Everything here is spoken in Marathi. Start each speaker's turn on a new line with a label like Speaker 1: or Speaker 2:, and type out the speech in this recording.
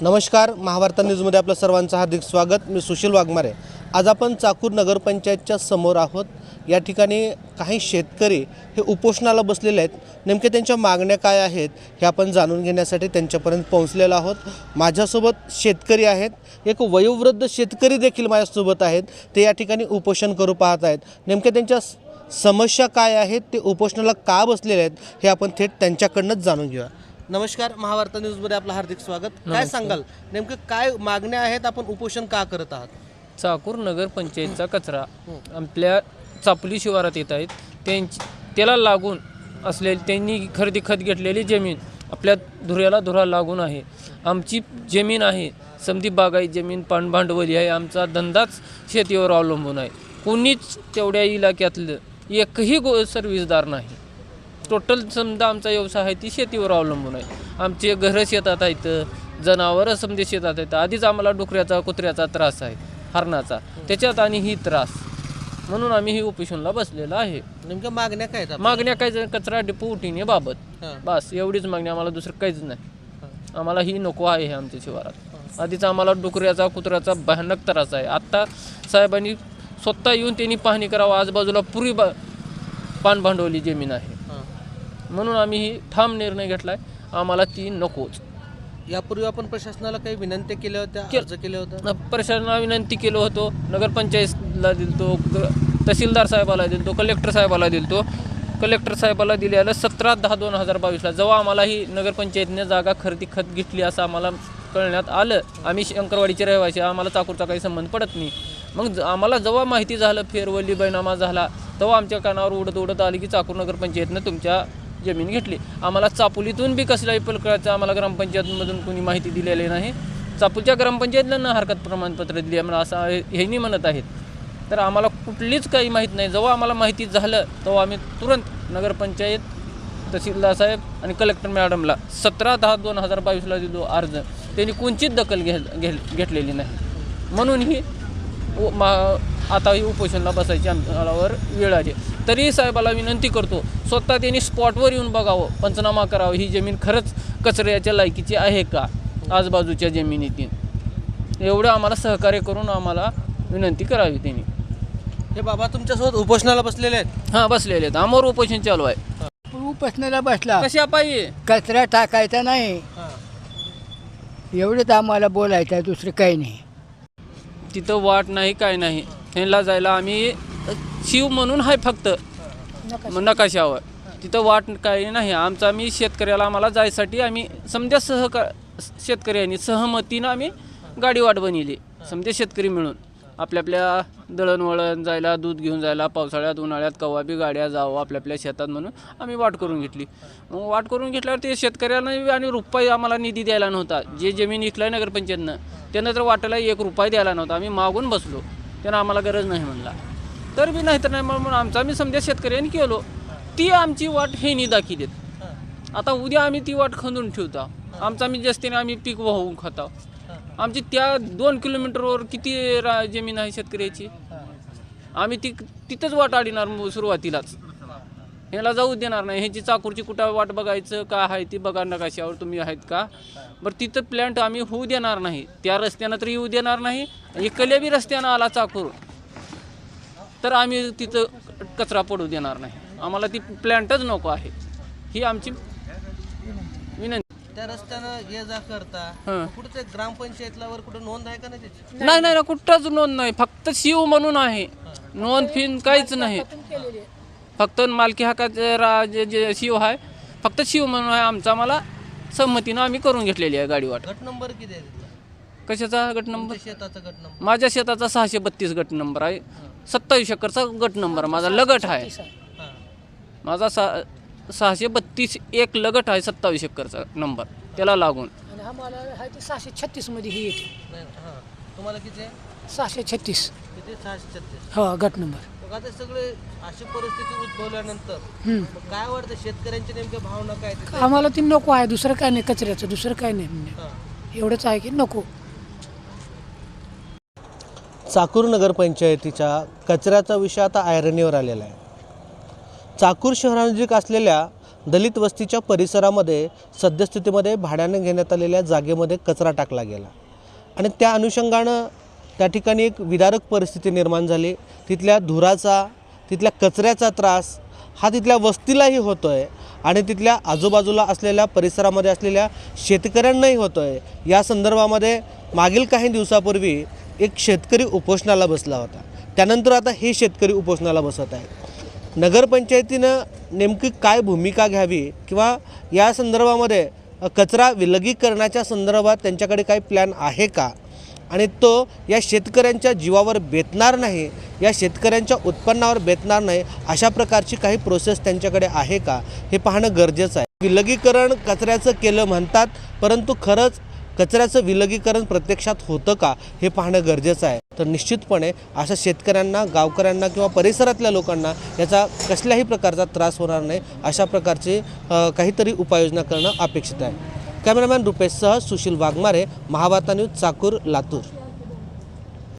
Speaker 1: नमस्कार महाभारत न्यूजमध्ये आपलं सर्वांचं हार्दिक स्वागत. मी सुशील वाघमारे. आज आपण चाकूर नगरपंचायतच्या समोर आहोत. या ठिकाणी काही शेतकरी हे उपोषणाला बसलेले आहेत. नेमके त्यांच्या मागण्या काय आहेत हे आपण जाणून घेण्यासाठी त्यांच्यापर्यंत पोहोचलेलो आहोत. माझ्यासोबत शेतकरी आहेत. एक वयोवृद्ध शेतकरी देखील माझ्यासोबत आहेत. ते या ठिकाणी उपोषण करू पाहत आहेत. नेमक्या त्यांच्या समस्या काय आहेत? ते उपोषणाला का बसलेले आहेत? हे आपण थेट त्यांच्याकडनंच जाणून घेऊया. नमस्कार महाभारत न्यूजमध्ये आपलं हार्दिक स्वागत. काय सांगाल? नेमकं काय मागण्या आहेत? आपण उपोषण का करत आहात?
Speaker 2: चाकूर नगर पंचायतचा कचरा. आपल्या चापली शिवारात येत आहेत. त्यांची त्याला लागून असलेली त्यांनी खरेदी खत घेतलेली जमीन आपल्या धुऱ्याला धुरा लागून आहे. आमची जमीन आहे. समधी बागाई जमीन पाणभांडवली आहे. आमचा धंदाच शेतीवर अवलंबून आहे. कोणीच तेवढ्या इलाक्यातलं एकही गो सर्व्हिसदार नाही. टोटल समजा आमचा व्यवसाय आहे ती शेतीवर अवलंबून आहे. आमचे घरं शेतात आहेत जनावरं समजे शेतात आहेत. आधीच आम्हाला डुकऱ्याचा कुत्र्याचा त्रास आहे. हरणाचा. त्याच्यात आणि ही त्रास. म्हणून आम्ही ही उपोषणला बसलेला आहे.
Speaker 1: नेमक्या मागण्या काय आहेत आपल्या?
Speaker 2: मागण्या काय जर कचरा डिपो उठीने बाबत.
Speaker 1: हां.
Speaker 2: बस एवढीच मागणी. आम्हाला दुसरं काहीच नाही. आम्हाला ही नको आहे हे आमच्या शिवारात. आधीच आम्हाला डुकऱ्याचा कुत्र्याचा भयानक त्रास आहे. आत्ता साहेबांनी स्वतः येऊन त्यांनी पाहणी करावं. आजूबाजूला पुरी बा पान भांडवली जमीन आहे.
Speaker 1: हां.
Speaker 2: म्हणून आम्ही ही ठाम निर्णय घेतलाय. आम्हाला ती नकोच.
Speaker 1: यापूर्वी आपण प्रशासनाला काही विनंती केल्या होत्या अर्ज केले होते
Speaker 2: न- प्रशासनाला विनंती केलो होतो. नगरपंचायतला दिलतो तहसीलदार साहेबाला दिलतो कलेक्टर साहेबाला दिलतो. कलेक्टर साहेबाला दिलेलं सतरा दहा दोन हजार बावीसला जेव्हा आम्हाला ही नगरपंचायतीने जागा खरेदी खत घेतली असं आम्हाला कळण्यात आलं. आम्ही शंकरवाडीचे रहिवासी आम्हाला चाकूरचा काही संबंध पडत नाही. मग आम्हाला जेव्हा माहिती झालं फेरवली बैनामा झाला तेव्हा आमच्या कानावर उडत उडत आली की चाकूर नगरपंचायतनं तुमच्या जमीन घेतली. आम्हाला चापोलीतून बी कसलाही पलकळाचं आम्हाला ग्रामपंचायतमधून कोणी माहिती दिलेली नाही. चापूलच्या ग्रामपंचायतला न हरकत प्रमाणपत्र दिली आम्हाला असं हे- नाही म्हणत आहेत. तर आम्हाला कुठलीच काही माहीत नाही. जेव्हा आम्हाला माहिती झालं तेव्हा आम्ही तुरंत नगरपंचायत तहसीलदार साहेब आणि कलेक्टर मॅडमला सतरा दहा दोन हजार बावीसला दिलो अर्ज त्यांनी कोणचीच दखल घे घेतलेली नाही. म्हणून ही मा आता ही उपोषणला बसायची आमच्यावर वेळ आली तरी साहेबाला विनंती करतो स्वतः त्यांनी स्पॉटवर येऊन बघावं पंचनामा करावं ही जमीन खरंच कचऱ्याच्या लायकीची आहे का? आजूबाजूच्या जमिनीतील एवढं आम्हाला सहकार्य करून आम्हाला विनंती करावी त्यांनी.
Speaker 1: हे बाबा तुमच्यासोबत उपोषणाला बसलेले आहेत?
Speaker 2: हां बसलेले आहेत. आमर उपोषण चालू आहे.
Speaker 3: उपासनाला बसला.
Speaker 2: कशा पाहिजे
Speaker 3: कचरा टाकायचा नाही. एवढंच आम्हाला बोलायचं आहे दुसरं काही नाही.
Speaker 2: तिथं वाट नाही काय नाही. ह्यांना जायला आम्ही शिव म्हणून आहे फक्त. नकाशावर. तिथं वाट काही नाही. आमचं आम्ही शेतकऱ्याला आम्हाला जायसाठी आम्ही समजा सहका शेतकऱ्यांनी सहमतीनं आम्ही गाडी वाट बनवली. समजा शेतकरी मिळून. आपल्या आपल्या दळणवळण जायला दूध घेऊन जायला पावसाळ्यात उन्हाळ्यात कवा बी गाड्या जावं आपल्या आपल्या शेतात म्हणून आम्ही वाट करून घेतली. मग वाट करून घेतल्यावर ते शेतकऱ्यांना आणि रुपये आम्हाला निधी द्यायला नव्हता. जे जमीन विकलं आहे नगरपंचायतनं त्यांना तर वाटायला एक रुपये द्यायला नव्हता. आम्ही मागून बसलो. त्यांना आम्हाला गरज नाही म्हणला. तर बी नाही तर नाही म्हणून आमचा आम्ही समजा शेतकऱ्यांनी केलो. ती आमची वाट हे निदा देत आता उद्या आम्ही ती वाट खंदून ठेवतो. आमचा आम्ही जास्तीने आम्ही पीक वाहून खातो. आमची त्या दोन किलोमीटरवर किती रा जमीन आहे शेतकऱ्याची? आम्ही ती तिथंच वाट आडिणार सुरुवातीलाच. ह्याला जाऊ देणार नाही. ह्याची चाकूरची कुठं वाट बघायचं का आहे ती बघा नकाशावर तुम्ही आहेत का? बरं तिथं प्लॅन्ट आम्ही होऊ देणार नाही. त्या रस्त्यानं तर येऊ देणार नाही. इकडल्या बी रस्त्यानं आला चाकूर. तर आम्ही तिथं कचरा पडू देणार नाही. आम्हाला ती प्लॅन्टच नको आहे. ही आमची
Speaker 1: त्या रस्त्यानं ये जा करता
Speaker 2: हां.
Speaker 1: कुठे ग्रामपंचायतला वर कुठे नोंद आहे का नाही त्याची?
Speaker 2: नाही नाही कुठंच नोंद नाही. फक्त शिव म्हणून आहे. नोंद फिन काहीच नाही. फक्त मालकी हक्काचे राज जे शिव आहे फक्त शिव म्हणून आहे आमचा. मला संमतीनं आम्ही करून घेतलेली आहे गाडी वाट.
Speaker 1: गट नंबर किती आहे तिथला?
Speaker 2: कशाचा गट नंबर?
Speaker 1: तुमच्या शेताचा गट नंबर.
Speaker 2: माझ्या शेताचा सहाशे बत्तीस गट नंबर आहे. सत्तावीस एकरचा गट नंबर माझा लगट आहे.
Speaker 1: हां.
Speaker 2: माझा सा सहाशे बत्तीस एक लगट आहे सत्तावीस एकरचा नंबर त्याला लागून.
Speaker 4: आणि आम्हाला आहे ते सहाशे छत्तीसमध्ये ही येते.
Speaker 1: नाही हां. तुम्हाला किती आहे?
Speaker 4: सहाशे छत्तीस.
Speaker 1: किती? सहाशे छत्तीस.
Speaker 4: हो गट नंबर.
Speaker 1: मग आता सगळे अशी परिस्थिती उद्भवल्यानंतर
Speaker 4: हम्म.
Speaker 1: मग काय वाटतं? शेतकऱ्यांच्या नेमक्या भावना काय?
Speaker 4: आम्हाला ती नको आहे. दुसरं काय नाही कचऱ्याचं. दुसरं काय नाही म्हणजे.
Speaker 1: हां.
Speaker 4: एवढंच आहे की नको.
Speaker 1: चाकूर नगरपंचायतीच्या कचऱ्याचा विषय आता आयरणीवर आलेला आहे. चाकूर शहरानजीक असलेल्या दलित वस्तीच्या परिसरामध्ये सद्यस्थितीमध्ये भाड्याने घेण्यात आलेल्या जागेमध्ये कचरा टाकला गेला. आणि त्या अनुषंगानं त्या ठिकाणी एक विदारक परिस्थिती निर्माण झाली. तिथल्या धुराचा तिथल्या कचऱ्याचा त्रास हा तिथल्या वस्तीलाही होतो आहे आणि तिथल्या आजूबाजूला असलेल्या परिसरामध्ये असलेल्या शेतकऱ्यांनाही होतो आहे या संदर्भामध्ये मागील काही दिवसापूर्वी एक शेतकरी उपोषणाला बसला होता. त्यानंतर आता हे शेतकरी उपोषणाला बसत आहेत. नगरपंचायतीनं नेमकी काय भूमिका घ्यावी किंवा या संदर्भामध्ये कचरा विलगीकरणाच्या संदर्भात त्यांच्याकडे काही प्लॅन आहे का? आणि तो या शेतकऱ्यांच्या जीवावर बेतणार नाही या शेतकऱ्यांच्या उत्पन्नावर बेतणार नाही अशा प्रकारची काही प्रोसेस त्यांच्याकडे आहे का? हे पाहणं गरजेचं आहे. विलगीकरण कचऱ्याचं केलं म्हणतात परंतु खरंच कचऱ्याचं विलगीकरण प्रत्यक्षात होतं का हे पाहणं गरजेचं आहे. तर निश्चितपणे अशा शेतकऱ्यांना गावकऱ्यांना किंवा परिसरातल्या लोकांना याचा कसल्याही प्रकारचा त्रास होणार नाही. अशा प्रकारचे काहीतरी उपाययोजना करणं अपेक्षित आहे. कॅमेरामॅन रुपेशसह सुशील वाघमारे महावार्ता न्यूज चाकूर लातूर.